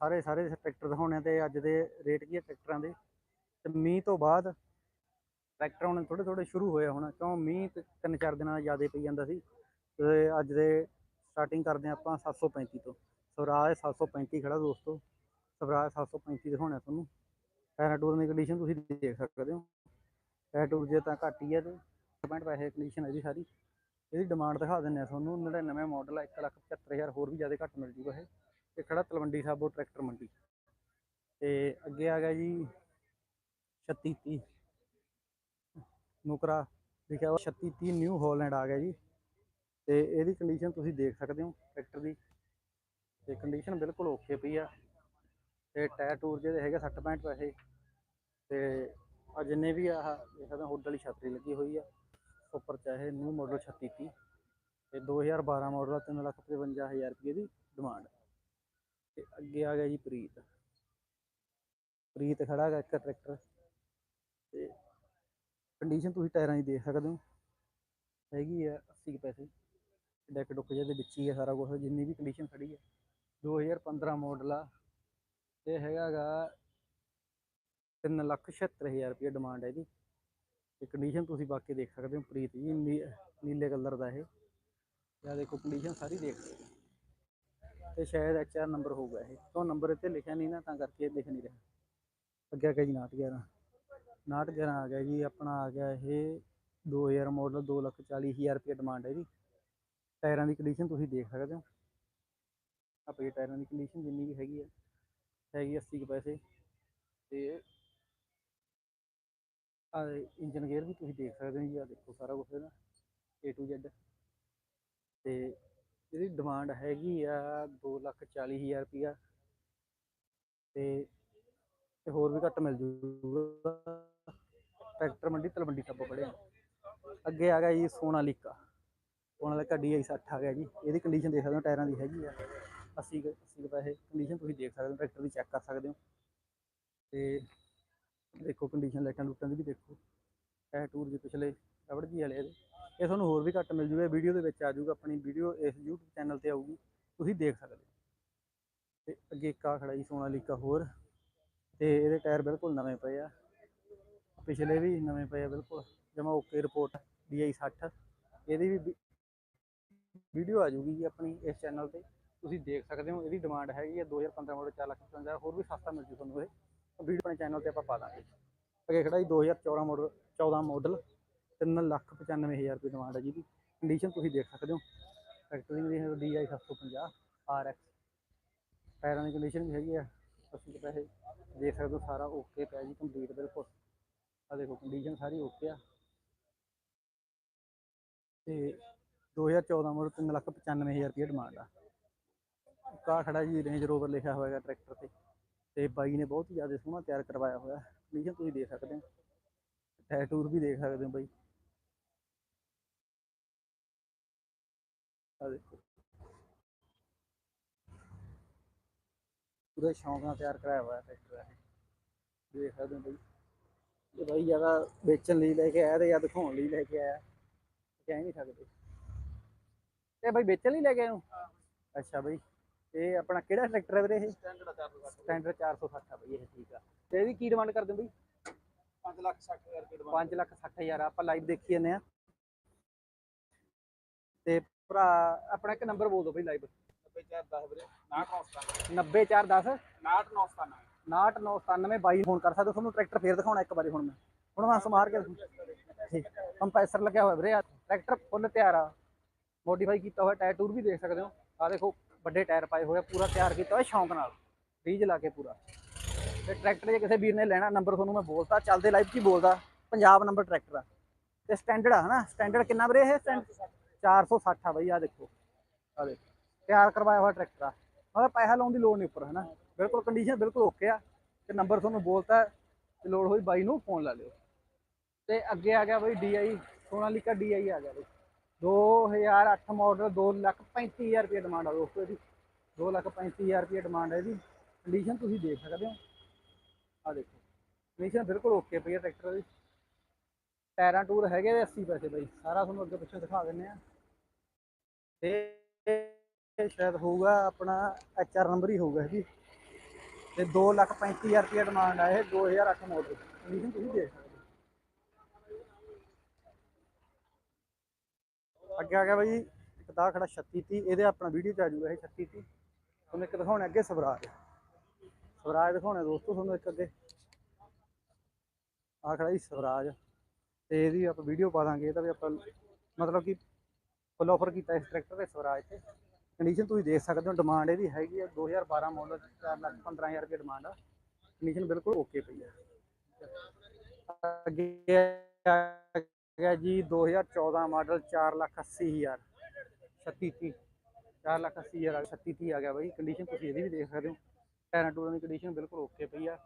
ਸਾਰੇ ਸਾਰੇ ਟਰੈਕਟਰ ਦਿਖਾਉਣੇ ਆ ਤੇ ਅੱਜ ਦੇ ਰੇਟ ਕੀ ਹੈ ਟਰੈਕਟਰਾਂ ਦੇ। ਤੇ ਮੀਂਹ ਤੋਂ ਬਾਅਦ ਟਰੈਕਟਰ ਹੁਣ ਥੋੜੇ ਥੋੜੇ ਸ਼ੁਰੂ ਹੋਏ ਆ ਹੁਣ, ਕਿਉਂ ਮੀਂਹ ਤਿੰਨ ਚਾਰ ਦਿਨਾਂ ਜ਼ਿਆਦਾ ਪਈ ਜਾਂਦਾ ਸੀ। ਤੇ ਅੱਜ ਦੇ ਸਟਾਰਟਿੰਗ ਕਰਦੇ ਹਾਂ ਆਪਾਂ 735 ਤੋਂ। ਸਵਰਾਜ 735 ਖੜਾ ਦੋਸਤੋ। ਸਵਰਾਜ 735 ਦਿਖਾਉਣਾ ਤੁਹਾਨੂੰ। ਪੈਰਾਟੂਰ ਦੀ ਕੰਡੀਸ਼ਨ ਤੁਸੀਂ ਦੇਖ ਸਕਦੇ ਹੋ। ਪੈਰਾਟੂਰ ਜੇ ਤਾਂ ਘੱਟ ਹੀ ਹੈ ਤੇ 60 ਪੈਸੇ ਕੰਡੀਸ਼ਨ ਇਹਦੀ ਸਾਰੀ। ਇਹਦੀ ਡਿਮਾਂਡ ਦਿਖਾ ਦਿੰਨੇ ਆ ਤੁਹਾਨੂੰ। 99 ਮਾਡਲ ਹੈ 175000 ਹੋਰ ਵੀ ਜ਼ਿਆਦਾ ਘੱਟ ਮਿਲ ਜੂਗਾ ਇਹ। ਇਹ ਖੜਾ ਤਲਵੰਡੀ ਸਾਬੋ, ਟਰੈਕਟਰ ਮੰਡੀ। ਤੇ ਅੱਗੇ ਆ ਗਿਆ ਜੀ 3630 ਨੁਕਰਾ। ਲਿਖਿਆ ਹੋਇਆ 3630 ਨਿਊ ਹਾਲੈਂਡ ਆ ਗਿਆ ਜੀ। ਤੇ ਇਹਦੀ ਕੰਡੀਸ਼ਨ ਤੁਸੀਂ ਦੇਖ ਸਕਦੇ ਹੋ ਟਰੈਕਟਰ ਦੀ। ਤੇ ਕੰਡੀਸ਼ਨ ਬਿਲਕੁਲ ਓਕੇ ਪਈ ਆ। ਤੇ ਟਾਇਰ ਟੂਰ ਜਿਹਦੇ ਹੈਗੇ 60 65 ਪੈਸੇ। ਤੇ ਆ ਜਿੰਨੇ ਵੀ ਆਹ ਦੇਖਦਾ ਹੁੱਡ ਵਾਲੀ ਛਤਰੀ ਲੱਗੀ ਹੋਈ ਆ। ਉੱਪਰ ਚਾਹੇ ਨਿਊ ਮਾਡਲ 3630 ਤੇ 2012 ਮਾਡਲ 355000 ਰੁਪਏ ਦੀ ਡਿਮਾਂਡ ਤੇ ਅੱਗੇ ਆ ਗਿਆ ਜੀ ਪ੍ਰੀਤ। ਪ੍ਰੀਤ ਖੜਾ ਗਾ ਇੱਕ ਟਰੈਕਟਰ ਤੇ ਕੰਡੀਸ਼ਨ ਤੁਸੀਂ ਟਾਇਰਾਂ ਦੀ ਦੇਖ ਸਕਦੇ ਹੋ। ਹੈਗੀ ਆ 80 ਕੁ ਪੈਸੇ। ਡੈਕ ਡੁੱਕ ਜਿਹੇ ਵਿੱਚ ਹੀ ਆ ਸਾਰਾ ਕੁਝ ਜਿੰਨੀ ਵੀ ਕੰਡੀਸ਼ਨ ਖੜੀ ਹੈ 2015 ਮਾਡਲ ਆ ਤੇ ਹੈਗਾ ਗਾ 376000 ਰੁਪਏ ਡਿਮਾਂਡ ਹੈ ਇਹਦੀ। ਤੇ ਕੰਡੀਸ਼ਨ ਤੁਸੀਂ ਬਾਕੀ ਦੇਖ ਸਕਦੇ ਹੋ ਪ੍ਰੀਤ ਜੀ ਨੀ- ਨੀਲੇ ਕਲਰ ਦਾ ਇਹ। ਇਹ ਦੇਖੋ ਕੰਡੀਸ਼ਨ ਸਾਰੀ ਦੇਖ ਸਕਦੇ ਤੇ ਸ਼ਾਇਦ ਐਚਆਰ ਨੰਬਰ ਹੋਊਗਾ ਇਹ। ਤੋਂ ਨੰਬਰ ਇੱਥੇ ਲਿਖਿਆ ਨਹੀਂ ਨਾ, ਤਾਂ ਕਰਕੇ ਇਹ ਦਿਖ ਨਹੀਂ ਰਿਹਾ। ਅੱਗੇ ਆ ਗਿਆ ਜੀ 911 911 ਆ ਗਿਆ ਜੀ, ਆਪਣਾ ਆ ਗਿਆ ਇਹ 2000 ਮਾਡਲ 240000 ਰੁਪਏ ਡਿਮਾਂਡ ਹੈ ਜੀ। ਟਾਇਰਾਂ ਦੀ ਕੰਡੀਸ਼ਨ ਤੁਸੀਂ ਦੇਖ ਸਕਦੇ ਹੋ। ਆਪੇ ਟਾਇਰਾਂ ਦੀ ਕੰਡੀਸ਼ਨ ਜਿੰਨੀ ਵੀ ਹੈਗੀ ਹੈ ਹੈਗੀ 80 ਕੁ ਪੈਸੇ। ਤੇ ਆ ਇੰਜਨ ਗੇਅਰ ਵੀ ਤੁਸੀਂ ਦੇਖ ਸਕਦੇ ਹੋ ਜੀ ਆ ਦੇਖੋ ਸਾਰਾ ਕੁਝ ਇਹਦਾ, A to Z ਤੇ ਇਹਦੀ ਡਿਮਾਂਡ ਹੈਗੀ ਆ 240000 ਰੁਪਿਆ ਤੇ ਤੇ ਹੋਰ ਵੀ ਘੱਟ ਮਿਲ ਜੂਗਾ। ਟਰੈਕਟਰ ਮੰਡੀ, ਤਲਵੰਡੀ ਸਾਬੋ ਖੜੇ ਅੱਗੇ ਆ ਗਿਆ ਜੀ ਸੋਨਾਲੀਕਾ ਸੋਨਾਲੀਕਾ DI 60 ਆ ਗਿਆ ਜੀ। ਇਹਦੀ ਕੰਡੀਸ਼ਨ ਦੇਖ ਸਕਦੇ ਹੋ, ਟਾਇਰਾਂ ਦੀ ਹੈਗੀ ਆ। 80 ਕੁ 80 ਕੁ ਪੈਸੇ ਕੰਡੀਸ਼ਨ ਤੁਸੀਂ ਦੇਖ ਸਕਦੇ ਹੋ, ਟਰੈਕਟਰ ਦੀ ਚੈੱਕ ਕਰ ਸਕਦੇ ਹੋ। ਤੇ ਦੇਖੋ ਕੰਡੀਸ਼ਨ ਲਾਈਟਾਂ ਲੂਟਾਂ ਦੀ ਵੀ ਦੇਖੋ। ਇਹ ਟੂਰ ਜੀ ਪਿਛਲੇ ਰਬੜ ਜੀ ਵਾਲੇ ਇਹਦੇ। ਇਹ ਤੁਹਾਨੂੰ ਹੋਰ ਵੀ ਘੱਟ ਮਿਲ ਜੂਗਾ ਵੀਡੀਓ ਦੇ ਵਿੱਚ ਆ ਜਾਊਗਾ ਆਪਣੀ ਵੀਡੀਓ, ਇਸ YouTube ਚੈਨਲ ਤੇ ਆਊਗੀ, ਤੁਸੀਂ ਦੇਖ ਸਕਦੇ ਹੋ। ਤੇ ਅੱਗੇ ਇੱਕ ਆ ਖੜਾ ਜੀ ਸੋਨਾਲੀਕਾ ਹੋਰ। ਤੇ ਇਹਦੇ ਟਾਇਰ ਬਿਲਕੁਲ ਨਵੇਂ ਪਏ ਆ। ਪਿਛਲੇ ਵੀ ਨਵੇਂ ਪਏ ਆ ਬਿਲਕੁਲ, ਜਮਾ ਓਕੇ ਰਿਪੋਰਟ DI 60 ਇਹਦੀ ਵੀ ਵੀਡੀਓ ਆ ਜੂਗੀ ਜੀ ਆਪਣੀ ਇਸ ਚੈਨਲ ਤੇ। ਤੁਸੀਂ ਦੇਖ ਸਕਦੇ ਹੋ, ਇਹਦੀ ਡਿਮਾਂਡ ਹੈਗੀ ਹੈ 2015 ਮਾਡਲ 4 ਲੱਖ 55 ਹੋਰ ਵੀ ਸਸਤਾ ਮਿਲ ਜੂ ਤੁਹਾਨੂੰ ਇਹ। ਵੀਡੀਓ ਆਪਣੇ ਚੈਨਲ ਤੇ ਆਪਾਂ ਪਾ ਦਾਂਗੇ। ਅੱਗੇ ਖੜਾ ਜੀ 2014 ਮਾਡਲ 14 ਮਾਡਲ 3 ਲੱਖ 95000 ਰੁਪਏ ਡਿਮਾਂਡ ਹੈ ਜੀ ਕੰਡੀਸ਼ਨ ਤੁਸੀਂ ਦੇਖ ਸਕਦੇ ਹੋ। ਟਰੈਕਟਰ ਦੀ DI 750 RX ਟਾਇਰਾਂ ਦੀ ਕੰਡੀਸ਼ਨ ਵੀ ਹੈਗੀ ਆ। 80 ਕੁ ਪੈਸੇ ਦੇਖ ਸਕਦੇ ਹੋ ਸਾਰਾ ਓਕੇ ਪਿਆ ਜੀ ਕੰਪਲੀਟ ਬਿਲਕੁਲ। ਆ ਦੇਖੋ ਕੰਡੀਸ਼ਨ ਸਾਰੀ ਓਕੇ ਆ। ਤੇ 2014 ਮਾਡਲ 3 ਲੱਖ 95000 ਰੁਪਏ ਡਿਮਾਂਡ ਆ। ਕਾ ਖੜਾ ਜੀ ਰੇਂਜ ਰੋਵਰ ਲਿਖਿਆ ਹੋਏਗਾ ਟਰੈਕਟਰ ਤੇ। ਤੇ ਬਾਈ ਨੇ ਬਹੁਤ ਹੀ ਜ਼ਿਆਦਾ ਸੋਹਣਾ ਤਿਆਰ ਕਰਵਾਇਆ ਹੋਇਆ। ਕੰਡੀਸ਼ਨ ਤੁਸੀਂ ਦੇਖ ਸਕਦੇ ਹੋ। ਟਾਇਰ ਟੂਰ ਵੀ ਦੇਖ ਸਕਦੇ ਹੋ ਬਾਈ। ਆ ਦੇਖੋ ਪੂਰੇ ਸ਼ੌਂਕ ਨਾਲ ਤਿਆਰ ਕਰਾਇਆ ਹੋਇਆ ਟਰੈਕਟਰ ਇਹ। ਦੇਖ ਸਕਦੇ ਹੋ ਬਾਈ ਇਹ ਬਾਈ ਜ਼ਿਆਦਾ ਵੇਚਣ ਲਈ ਲੈ ਕੇ ਆਇਆ ਤੇ ਜਾਂ ਦਿਖਾਉਣ ਲਈ ਲੈ ਕੇ ਆਇਆ। ਕਹਿ ਨਹੀਂ ਸਕਦੇ। ਇਹ ਬਾਈ ਵੇਚਣ ਲਈ ਲੈ ਕੇ ਆਏ ਹੋ। ਅੱਛਾ ਬਾਈ। ਇਹ ਆਪਣਾ ਕਿਹੜਾ ਟਰੈਕਟਰ ਹੈ ਵੀਰੇ ਇਹ? ਸਟੈਂਡਰਡ 460 ਆ ਬਈ ਇਹ ਠੀਕ ਆ। ਤੇ ਇਹਦੀ ਕੀ ਡਿਮਾਂਡ ਕਰਦੇ ਹੋ ਬਈ? 5 ਲੱਖ 60000 ਰੁਪਏ 5 ਲੱਖ 60000 ਆਪਾਂ ਲਾਈਵ ਦੇਖੀ ਜਾਂਦੇ ਆ ਤੇ ਭਰਾ ਆਪਣਾ ਇੱਕ ਨੰਬਰ ਬੋਲ ਦਿਓ ਬਈ ਲਾਈਵ 90410 ਵੀਰੇ 997 90410 997 98997 ਬਾਈ ਫੋਨ ਕਰ ਸਕਦੇ ਹੋ। ਤੁਹਾਨੂੰ ਟਰੈਕਟਰ ਫੇਰ ਦਿਖਾਉਣਾ ਇੱਕ ਵਾਰੀ ਹੁਣ ਮੈਂ। ਹੁਣ ਮੈਂ ਸਮਾਰ ਕੇ ਠੀਕ। ਕੰਪੈਸਰ ਲੱਗਿਆ ਹੋਇਆ ਵੀਰੇ ਟਰੈਕਟਰ ਫੁੱਲ ਤਿਆਰ ਆ। ਮੋਡੀਫਾਈ ਕੀਤਾ ਹੋਇਆ ਟਾਇਰ ਟੂਰ ਵੀ ਦੇਖ ਸਕਦੇ ਹੋ। ਆ ਦੇਖੋ ਵੱਡੇ ਟਾਇਰ ਪਾਏ ਹੋਏ ਪੂਰਾ ਤਿਆਰ ਕੀਤਾ ਹੋਇਆ ਸ਼ੌਂਕ ਨਾਲ। ਰੀਜ ਲਾ ਕੇ ਪੂਰਾ। ਤੇ ਟਰੈਕਟਰ ਜੇ ਕਿਸੇ ਵੀਰ ਨੇ ਲੈਣਾ ਨੰਬਰ ਤੁਹਾਨੂੰ ਮੈਂ ਬੋਲਤਾ ਚੱਲਦੇ ਲਾਈਵ 'ਚ ਹੀ ਬੋਲਦਾ। ਪੰਜਾਬ ਨੰਬਰ ਟਰੈਕਟਰ ਆ। ਤੇ ਸਟੈਂਡਰਡ ਆ ਹਨਾ? ਸਟੈਂਡਰਡ ਕਿੰਨਾ ਵੀਰੇ ਇਹ? 460 ਆ ਬਈ ਆ ਦੇਖੋ। ਆ ਦੇਖੋ। ਤਿਆਰ ਕਰਵਾਇਆ ਹੋਇਆ ਟਰੈਕਟਰ ਆ। ਮਗਰ ਪੈਸਾ ਲਾਉਣ ਦੀ ਲੋੜ ਨਹੀਂ ਉੱਪਰ, ਹਨਾ? ਬਿਲਕੁਲ ਕੰਡੀਸ਼ਨ ਬਿਲਕੁਲ ਓਕੇ ਆ। ਤੇ ਨੰਬਰ ਤੁਹਾਨੂੰ ਬੋਲਤਾ ਤੇ ਲੋੜ ਹੋਈ ਬਾਈ ਨੂੰ ਫੋਨ ਲਾ ਲਿਓ। ਤੇ ਅੱਗੇ ਆ ਗਿਆ ਬਈ DI ਸੋਨਾਲੀਕਾ DI ਆ ਗਿਆ ਬਈ। 2008 ਮਾਡਲ 235000 ਰੁਪਏ ਡਿਮਾਂਡ ਆ ਦੋਸਤੋ ਇਹਦੀ। 235000 ਰੁਪਏ ਡਿਮਾਂਡ ਹੈ ਇਹਦੀ। ਕੰਡੀਸ਼ਨ ਤੁਸੀਂ ਦੇਖ ਸਕਦੇ ਹੋ। ਆ ਦੇਖੋ। ਕੰਡੀਸ਼ਨ ਬਿਲਕੁਲ ਓਕੇ ਪਈ ਹੈ ਟਰੈਕਟਰ ਦੀ। ਟਾਇਰਾਂ ਟੂਰ ਹੈਗੇ ਨੇ 80 ਪੈਸੇ ਬਈ। ਸਾਰਾ ਤੁਹਾਨੂੰ ਅੱਗੇ ਪਿੱਛੇ ਦਿਖਾ ਦਿੰਨੇ ਆ। ਇਹ ਸ਼ਾਇਦ ਹੋਊਗਾ ਆਪਣਾ ਐਚ ਆਰ ਨੰਬਰ ਹੀ ਹੋਊਗਾ ਇਹ ਵੀ। ਤੇ 235000 ਰੁਪਏ ਡਿਮਾਂਡ ਆ ਇਹ 2008 ਮਾਡਲ ਕੰਡੀਸ਼ਨ ਤੁਸੀਂ ਦੇਖ ਸਕਦੇ। ਹੋ। ਅੱਗੇ ਆ ਗਿਆ ਬਾਈ, ਇੱਕ ਦਾ ਖੜਾ 3630 ਇਹਦੇ ਆਪਣਾ ਵੀਡੀਓ ਚ ਆ ਜਾਊਗਾ ਇਹ 3630 ਤੁਹਾਨੂੰ ਇੱਕ ਦਿਖਾਉਣਾ ਅੱਗੇ ਸਵਰਾਜ। ਸਵਰਾਜ ਦਿਖਾਉਣਾ ਦੋਸਤੋ ਤੁਹਾਨੂੰ ਇੱਕ ਅੱਗੇ। ਆ ਖੜਾ ਜੀ ਸਵਰਾਜ। ਤੇ ਇਹਦੀ ਆਪਾਂ ਵੀਡੀਓ ਪਾ ਦਾਂਗੇ ਇਹਦਾ ਵੀ ਆਪਾਂ ਮਤਲਬ ਕਿ ਫੁੱਲ ਆਫਰ ਕੀਤਾ ਇਸ ਟਰੈਕਟਰ ਦੇ ਸਵਰਾਜ ਤੇ। ਕੰਡੀਸ਼ਨ ਤੁਸੀਂ ਦੇਖ ਸਕਦੇ ਹੋ ਡਿਮਾਂਡ ਇਹਦੀ ਹੈਗੀ ਆ 2012 ਮਾਡਲ 4 ਲੱਖ 15000 ਰੁਪਏ ਡਿਮਾਂਡ ਆ। ਕੰਡੀਸ਼ਨ ਬਿਲਕੁਲ ਓਕੇ ਪਈ ਆ। ਅੱਗੇ ਆ ਗਿਆ ਜੀ 2014 ਮਾਡਲ 4 ਲੱਖ 80000 36 4 ਲੱਖ 80000 ਆ 36 ਆ ਗਿਆ ਬਾਈ। ਕੰਡੀਸ਼ਨ ਤੁਸੀਂ ਇਹਦੀ ਵੀ ਦੇਖ ਸਕਦੇ ਹੋ। ਟਾਇਰਾਂ ਟੂਰਾਂ ਦੀ ਕੰਡੀਸ਼ਨ ਬਿਲਕੁਲ ਓਕੇ ਪਈ ਆ।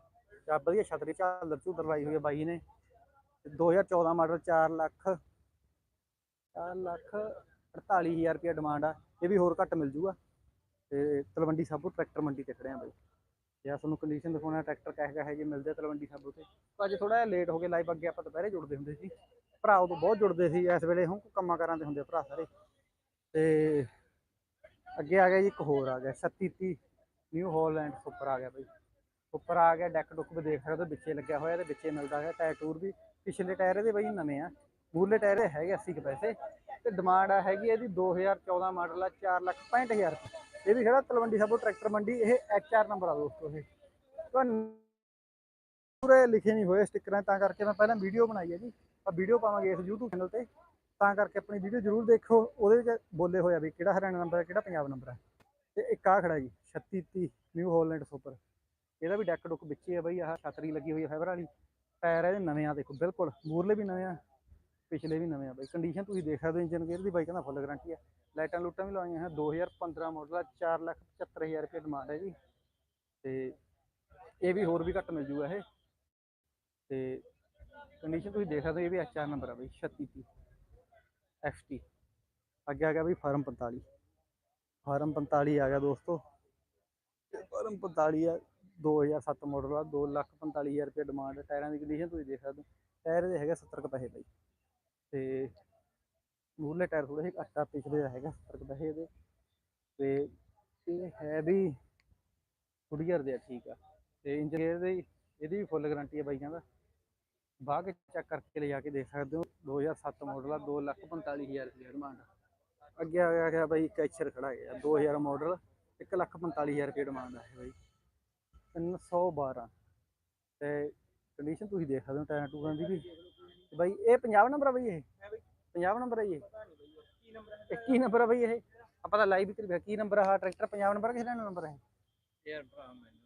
ਚਾ ਵਧੀਆ ਛਤਰੀ ਝਾਲਰ ਝੂਦਰ ਲਾਈ ਹੋਈ ਆ ਬਾਈ ਨੇ। ਤੇ 2014 ਮਾਡਲ 4 ਲੱਖ 4 ਲੱਖ 48000 ਰੁਪਏ ਡਿਮਾਂਡ ਆ, ਇਹ ਵੀ ਹੋਰ ਘੱਟ ਮਿਲ ਜੂਗਾ। ਤੇ ਤਲਵੰਡੀ ਸਾਬੂ ਟਰੈਕਟਰ ਮੰਡੀ ਤੇ ਖੜੇ ਆ ਬਾਈ। ਜੇ ਤੁਹਾਨੂੰ ਕੰਡੀਸ਼ਨ ਦਿਖਾਉਣਾ, ਟਰੈਕਟਰ ਕਹਿ ਗਿਆ ਹੈ, ਜੇ ਮਿਲਦੇ ਤਲਵੰਡੀ ਸਾਬੂ ਤੇ। ਅੱਜ ਥੋੜਾ ਜਿਹਾ ਲੇਟ ਹੋ ਗਏ ਲਾਈਵ ਅੱਗੇ ਆਪਾਂ ਦੁਪਹਿਰੇ ਜੁੜਦੇ ਹੁੰਦੇ ਸੀ। ਭਰਾ ਉਦੋਂ ਬਹੁਤ ਜੁੜਦੇ ਸੀ, ਇਸ ਵੇਲੇ ਹੁਣ ਕੰਮਾਂ ਕਾਰਾਂ ਦੇ ਹੁੰਦੇ ਆ ਭਰਾ ਸਾਰੇ। ਤੇ ਅੱਗੇ ਆ ਗਿਆ ਜੀ ਇੱਕ ਹੋਰ ਆ ਗਿਆ 3730 ਨਿਊ ਹਾਲੈਂਡ ਸੁਪਰ ਆ ਗਿਆ ਬਾਈ। ਉੱਪਰ ਆ ਗਿਆ ਡੈਕ ਡੁੱਕ ਵੀ ਦੇਖ ਸਕਦੇ ਹੋ, ਵਿੱਚੇ ਲੱਗਿਆ ਹੋਇਆ ਤੇ ਵਿੱਚੇ ਮਿਲਦਾ ਹੈ ਟਾਇਰ ਟੂਰ ਵੀ। ਪਿਛਲੇ ਟਾਇਰ ਇਹਦੇ ਬਾਈ ਨਵੇਂ ਆ। ਮੂਰਲੇ ਟਾਇਰ ਹੈਗੇ 80 ਕੁ ਪੈਸੇ। ਤੇ ਡਿਮਾਂਡ ਆ ਹੈਗੀ ਇਹਦੀ 2014 ਮਾਡਲ ਆ 4 ਲੱਖ 65000 ਰੁਪਏ। ਇਹ ਵੀ ਖੜਾ ਤਲਵੰਡੀ ਸਾਬੋ ਟਰੈਕਟਰ ਮੰਡੀ, ਇਹ ਐਚ ਨੰਬਰ ਆ ਦੋਸਤੋ ਇਹ। ਤੁਹਾਨੂੰ ਪੂਰੇ ਲਿਖੇ ਨਹੀਂ ਹੋਏ ਸਟickਰਾਂ ਤਾਂ ਕਰਕੇ ਮੈਂ ਪਹਿਲਾਂ ਵੀਡੀਓ ਬਣਾਈ ਹੈ ਜੀ। ਆ ਵੀਡੀਓ ਪਾਵਾਂਗੇ ਇਸ YouTube ਚੈਨਲ ਤੇ। ਤਾਂ ਕਰਕੇ ਆਪਣੀ ਵੀਡੀਓ ਜਰੂਰ ਦੇਖੋ, ਉਹਦੇ ਵਿੱਚ ਬੋਲੇ ਹੋਇਆ ਵੀ ਕਿਹੜਾ ਹਰਿਆਣਾ ਨੰਬਰ ਹੈ ਕਿਹੜਾ ਪੰਜਾਬ ਨੰਬਰ ਹੈ ਤੇ ਇੱਕ ਆ ਖੜਾ ਜੀ 3630 ਨਿਊ ਹਾਲੈਂਡ ਸੁਪਰ ਇਹਦਾ ਵੀ ਡੈਕ ਡੁੱਕ ਵਿੱਚ ਹੀ ਹੈ ਬਈ, ਆਹ ਛਤਰੀ ਲੱਗੀ ਹੋਈ ਹੈ ਫਾਈਬਰ ਵਾਲੀ। ਟਾਇਰ ਇਹਦੇ ਨਵੇਂ ਆ, ਦੇਖੋ, ਬਿਲਕੁਲ। ਮੂਰਲੇ ਵੀ ਨਵੇਂ ਆ। ਪਿਛਲੇ ਵੀ ਨਵੇਂ ਆ ਬਾਈ। ਕੰਡੀਸ਼ਨ ਤੁਸੀਂ ਦੇਖ ਸਕਦੇ ਹੋ ਇੰਜਨ ਗੇਅਰ ਦੀ ਬਾਈਕ ਦਾ ਫੁੱਲ ਗਾਰੰਟੀ ਹੈ ਲਾਈਟਾਂ ਲੂਟਾਂ ਵੀ ਲਾਈਆਂ ਹਨ 2015 ਮਾਡਲ ਆ 475000 ਰੁਪਏ ਡਿਮਾਂਡ ਹੈ ਜੀ। ਤੇ ਇਹ ਵੀ ਹੋਰ ਵੀ ਘੱਟ ਮਿਲ ਜੂਗਾ ਇਹ। ਤੇ ਕੰਡੀਸ਼ਨ ਤੁਸੀਂ ਦੇਖ ਸਕਦੇ ਹੋ, ਇਹ ਵੀ ਐਚਆਰ ਨੰਬਰ ਆ ਬਈ 3630 XT ਅੱਗੇ ਆ ਗਿਆ ਬਈ ਫਾਰਮ 45 ਫਾਰਮ 45 ਆ ਗਿਆ ਦੋਸਤੋ। ਫਾਰਮ 45 ਆ 2007 ਮਾਡਲ ਆ 245000 ਰੁਪਏ ਡਿਮਾਂਡ ਟਾਇਰਾਂ ਦੀ ਕੰਡੀਸ਼ਨ ਤੁਸੀਂ ਦੇਖ ਸਕਦੇ ਹੋ। ਟਾਇਰ ਦੇ ਹੈਗਾ 70 ਕੁ ਪੈਸੇ ਬਾਈ। ਤੇ ਮੂਰਲੇ ਟਾਇਰ ਥੋੜੇ ਜਿਹਾ ਘੱਟ ਪਿਛਲੇ ਦਾ ਹੈਗਾ 70 ਕੁ ਪੈਸੇ ਇਹਦੇ। ਤੇ ਇਹ ਹੈ ਵੀ ਗੁਡੀਅਰ ਦੇ ਆ, ਠੀਕ ਆ। ਤੇ ਇੰਜਨ ਗੇਅਰ ਇਹਦੀ ਵੀ ਫੁੱਲ ਗਾਰੰਟੀ ਹੈ ਬਾਈ ਕਹਿੰਦਾ। ਬਾਅਦ ਵਿੱਚ ਚੈੱਕ ਕਰਕੇ ਲਿਜਾ ਕੇ ਦੇਖ ਸਕਦੇ ਹੋ 2007 ਮਾਡਲ ਆ 245000 ਰੁਪਏ ਡਿਮਾਂਡ ਅੱਗੇ ਆ ਗਿਆ ਗਿਆ ਬਾਈ ਕੈਚਰ ਖੜਾ ਗਿਆ 2000 ਮਾਡਲ 145000 ਰੁਪਏ ਡਿਮਾਂਡ ਆ ਹੈ ਬਾਈ। 312 ਤੇ ਕੰਡੀਸ਼ਨ ਤੁਸੀਂ ਦੇਖ ਸਕਦੇ ਹੋ, ਟਾਇਰ ਟੂਰਾਂ ਦੀ ਵੀ। ਬਾਈ ਇਹ 50 ਨੰਬਰ ਆ ਬਾਈ ਇਹ। 50 ਨੰਬਰ ਆ ਜੀ ਇਹ। ਕੀ ਨੰਬਰ ਆ ਬਾਈ ਇਹ। ਆਪਾਂ ਤਾਂ ਲਾਈਵ ਵੀ ਕਰੀ ਕੀ ਨੰਬਰ ਆ ਟਰੈਕਟਰ 50 ਨੰਬਰ ਕਿਹੜਾ ਨੰਬਰ ਹੈ ਯਾਰ ਭਰਾ ਮੈਨੂੰ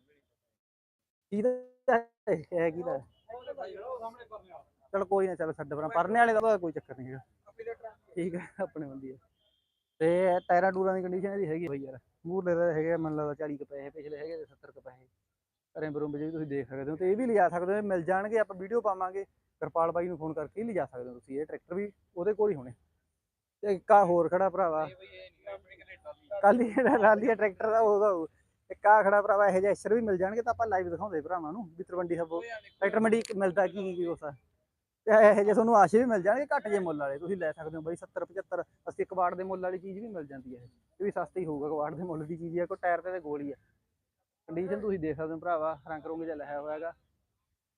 ਚਲ ਕੋਈ ਨਾ ਚਲ ਛੱਡ ਪਰਾਂ। ਪਰਨੇ ਵਾਲੇ ਦਾ ਕੋਈ ਚੱਕਰ ਨਹੀਂ ਹੈਗਾ। ਠੀਕ ਹੈ ਆਪਣੇ ਬੰਦੀ ਹੈ ਤੇ ਟਾਇਰਾਂ ਟੂਰਾਂ ਦੀ ਕੰਡੀਸ਼ਨ ਇਹਦੀ ਹੈਗੀ ਬਈ ਯਾਰ। ਮੂਰਲੇ ਦਾ ਹੈਗੇ ਮੈਨੂੰ ਲੱਗਦਾ 40 ਕੁ ਪੈਸੇ ਪਿਛਲੇ ਹੈਗੇ ਤੇ 70 ਕੁ ਪੈਸੇ। ਘਰੇ ਬਰੂਮ ਵੀ ਤੁਸੀਂ ਦੇਖ ਸਕਦੇ ਹੋ। ਤੇ ਇਹ ਵੀ ਲਿਜਾ ਸਕਦੇ ਹੋ ਮਿਲ ਜਾਣਗੇ ਆਪਾਂ ਵੀਡੀਓ ਪਾਵਾਂਗੇ। ਕਿਰਪਾਲ ਬਾਈ ਨੂੰ ਫੋਨ ਕਰਕੇ ਹੀ ਲਿਜਾ ਸਕਦੇ ਹੋ ਤੁਸੀਂ ਇਹ ਟਰੈਕਟਰ ਵੀ ਉਹਦੇ ਕੋਲ ਹੀ ਹੋਣੇ। ਤੇ ਇੱਕ ਆ ਹੋਰ ਖੜਾ ਭਰਾਵਾ। ਕੱਲ ਹੀ ਰਾਲੀਆ ਟਰੈਕਟਰ ਦਾ ਉਹਦਾ। ਇੱਕ ਆ ਖੜਾ ਭਰਾਵਾ ਇਹੋ ਜਿਹਾ ਐਸਰ ਵੀ ਮਿਲ ਜਾਣਗੇ ਤਾਂ ਆਪਾਂ ਲਾਈਵ ਦਿਖਾਉਂਦੇ ਭਰਾਵਾਂ ਨੂੰ ਵੀ ਤਲਵੰਡੀ ਸਭੋ ਟਰੈਕਟਰ ਮੰਡੀ ਮਿਲਦਾ ਕੀ ਕੀ ਆ। ਤੇ ਇਹੋ ਜਿਹੇ ਤੁਹਾਨੂੰ ਆਸ਼ੇ ਵੀ ਮਿਲ ਜਾਣਗੇ ਘੱਟ ਜੇ ਮੁੱਲ ਵਾਲੇ ਤੁਸੀਂ ਲੈ ਸਕਦੇ ਹੋ ਬਾਈ 70 75 80 ਕਬਾੜ ਦੇ ਮੁੱਲ ਵਾਲੀ ਚੀਜ਼ ਵੀ ਮਿਲ ਜਾਂਦੀ ਹੈ ਇਹ। ਵੀ ਸਸਤੀ ਹੋਊਗਾ ਕਬਾੜ ਦੇ ਮੁੱਲ ਦੀ ਚੀਜ਼ ਹੈ ਕੋਈ ਟਾਇਰ ਤੇ ਗੋਲੀ ਆ। ਕੰਡੀਸ਼ਨ ਤੁਸੀਂ ਦੇਖ ਸਕਦੇ ਹੋ ਭਰਾਵਾ ਰੰਗ ਰੁੰਗ ਜਿਹਾ ਲਿਖਿਆ ਹੋਇਆ ਹੈਗਾ।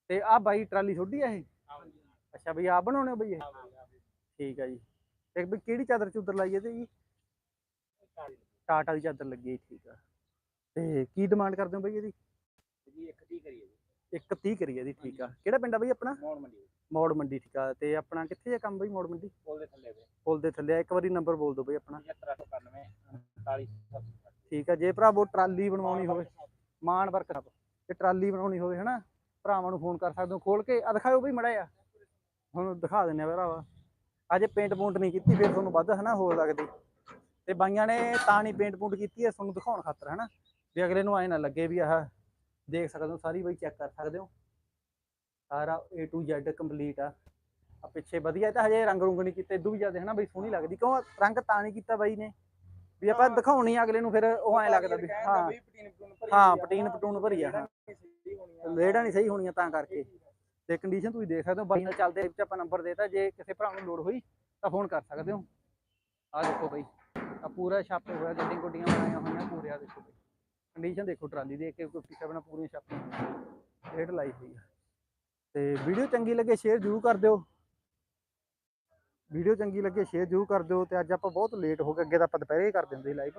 ਤੇ ਆ ਬਾਈ ਟਰਾਲੀ ਛੋਡੀ ਆ ਇਹ। ਅੱਛਾ ਬਈ ਆਪ ਬਣਾਉਣੇ ਹੋ ਬਈ ਇਹ? ਠੀਕ ਆ ਜੀ। ਤੇ ਬਈ ਕਿਹੜੀ ਚਾਦਰ ਚੁੱਦਰ ਲਾਈ ਇਹਦੇ ਜੀ? ਟਾਟਾ ਦੀ ਚਾਦਰ ਲੱਗੀ ਹੈ, ਠੀਕ ਆ। ਤੇ ਕੀ ਡਿਮਾਂਡ ਕਰਦੇ ਹੋ ਬਈ ਇਹਦੀ? ਜੀ ਇੱਕ ਟੀ ਕਰੀਏ ਜੀ। ਇੱਕ 30 ਕਰੀਏ ਦੀ ਠੀਕ ਆ। ਕਿਹੜਾ ਪਿੰਡ ਆ ਬਈ ਆਪਣਾ? ਮੋੜ ਮੰਡੀ ਮੋੜ ਮੰਡੀ ਠੀਕ ਆ। ਤੇ ਆਪਣਾ ਕਿੱਥੇ ਆ ਕੰਮ ਬਈ ਮੋੜ ਮੰਡੀ? ਕੋਲ ਦੇ ਥੱਲੇ ਪੁਲ ਦੇ ਥੱਲੇ ਇੱਕ ਵਾਰੀ ਨੰਬਰ ਬੋਲ ਦਿਓ ਬਈ ਆਪਣਾ। 7391 47 ਠੀਕ ਆ। ਜੇ ਭਰਾਵੋ ਟਰਾਲੀ ਬਣਵਾਉਣੀ ਹੋਵੇ ਮਾਨ ਵਰਕ ਤੇ ਟਰਾਲੀ ਬਣਾਉਣੀ ਹੋਵੇ ਹਨਾ? ਭਰਾਵਾਂ ਨੂੰ ਫੋਨ ਕਰ ਸਕਦੇ ਹੋ ਖੋਲ ਕੇ। ਆ ਦਿਖਾਓ ਬਈ ਮੜਾ ਆ ਹੁਣ ਦਿਖਾ ਦਿੰਨੇ ਆ ਭਰਾਵਾ। ਅਜੇ ਪੇਂਟ ਪੂੰਟ ਨਹੀਂ ਕੀਤੀ ਫਿਰ ਤੁਹਾਨੂੰ ਵੱਧ ਹਨਾ ਹੋ ਸਕਦੀ ਤੇ ਬਾਈਆਂ ਨੇ ਤਾਂ ਨਹੀਂ ਪੇਂਟ ਪੂੰਟ ਕੀਤੀ ਹੈ ਤੁਹਾਨੂੰ ਦਿਖਾਉਣ ਖਾਤਰ ਹਨਾ ਵੀ ਅਗਲੇ ਨੂੰ ਐ ਨਾ ਲੱਗੇ ਵੀ ਆਹ ਦੇਖ ਸਕਦੇ ਹੋ ਸਾਰੀ ਬਈ ਚੈੱਕ ਕਰ ਸਕਦੇ ਹੋ। ਸਾਰਾ A to Z ਕੰਪਲੀਟ ਆ। ਆ ਪਿੱਛੇ ਵਧੀਆ ਤਾਂ ਹਜੇ ਰੰਗ ਰੁੰਗ ਨਹੀਂ ਕੀਤੇ ਇਦੋਂ ਵੀ ਜ਼ਿਆਦਾ ਹਨਾ ਬਈ ਸੋਹਣੀ ਲੱਗਦੀ। ਕਿਉਂ ਰੰਗ ਤਾਂ ਨਹੀਂ ਕੀਤਾ ਬਾਈ ਨੇ? ਵੀ ਆਪਾਂ ਦਿਖਾਉਣੀ ਅਗਲੇ ਨੂੰ ਫਿਰ ਉਹ ਐ ਲੱਗਦਾ ਵੀ ਹਾਂ। ਹਾਂ ਪਟੀਨ ਪਟੂਨ ਭਰੀ ਆ ਹਾਂ। ਲੇੜਾਂ ਨਹੀਂ ਸਹੀ ਹੋਣੀਆਂ ਤਾਂ ਕਰਕੇ। ਤੇ ਕੰਡੀਸ਼ਨ ਤੁਸੀਂ ਦੇਖ ਸਕਦੇ ਹੋ, ਬਾਈ ਨਾਲ ਚੱਲਦੇ ਵਿੱਚ ਆਪਾਂ ਨੰਬਰ ਦੇਤਾ, ਜੇ ਕਿਸੇ ਭਰਾ ਨੂੰ ਲੋੜ ਹੋਈ ਤਾਂ ਫੋਨ ਕਰ ਸਕਦੇ ਹੋ। ਆ ਦੇਖੋ ਬਾਈ ਆ ਪੂਰਾ ਛਾਪੇ ਹੋਇਆ ਗੱਡੀ ਗੁੱਡੀਆਂ ਬਣਾਈਆਂ ਹੋਈਆਂ, ਪੂਰੇ ਆ ਦੇਖੋ ਬਾਈ। ਕੰਡੀਸ਼ਨ ਦੇਖੋ ਟਰਾਲੀ ਦੀ AK57 ਪੂਰੀ ਛਾਪੀਆਂ। ਰੇਟ ਲਾਈ ਹੋਈ ਆ। ਤੇ ਵੀਡੀਓ ਚੰਗੀ ਲੱਗੇ ਸ਼ੇਅਰ ਜ਼ਰੂਰ ਕਰ ਦਿਓ। ਵੀਡੀਓ ਚੰਗੀ ਲੱਗੇ ਸ਼ੇਅਰ ਜ਼ਰੂਰ ਕਰ ਦਿਓ, ਤੇ ਅੱਜ ਆਪਾਂ ਬਹੁਤ ਲੇਟ ਹੋ ਗਏ, ਅੱਗੇ ਤਾਂ ਆਪਾਂ ਦੁਪਹਿਰੇ ਹੀ ਕਰ ਦਿੰਦੇ ਸੀ ਲਾਈਵ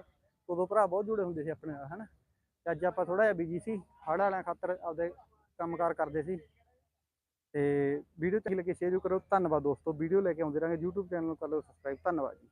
ਉਦੋਂ ਭਰਾ ਬਹੁਤ ਜੁੜੇ ਹੁੰਦੇ ਸੀ ਆਪਣੇ ਨਾਲ ਹਨਾ? ਤੇ ਅੱਜ ਆਪਾਂ ਥੋੜਾ ਜਿਹਾ ਬਿਜ਼ੀ ਸੀ ਹੜ ਵਾਲਿਆਂ ਖਾਤਰ ਆਪਦੇ ਕੰਮਕਾਰ ਕਰਦੇ ਸੀ। ਤੇ ਵੀਡੀਓ ਚੰਗੀ ਲੱਗੇ ਸ਼ੇਅਰ ਜ਼ਰੂਰ ਕਰੋ। ਧੰਨਵਾਦ ਦੋਸਤੋ। ਵੀਡੀਓ ਲੈ ਕੇ ਆਉਂਦੇ ਰਾਂਗੇ YouTube ਚੈਨਲ ਨੂੰ ਕਰ ਲਓ ਸਬਸਕ੍ਰਾਈਬ ਧੰਨਵਾਦ ਜੀ।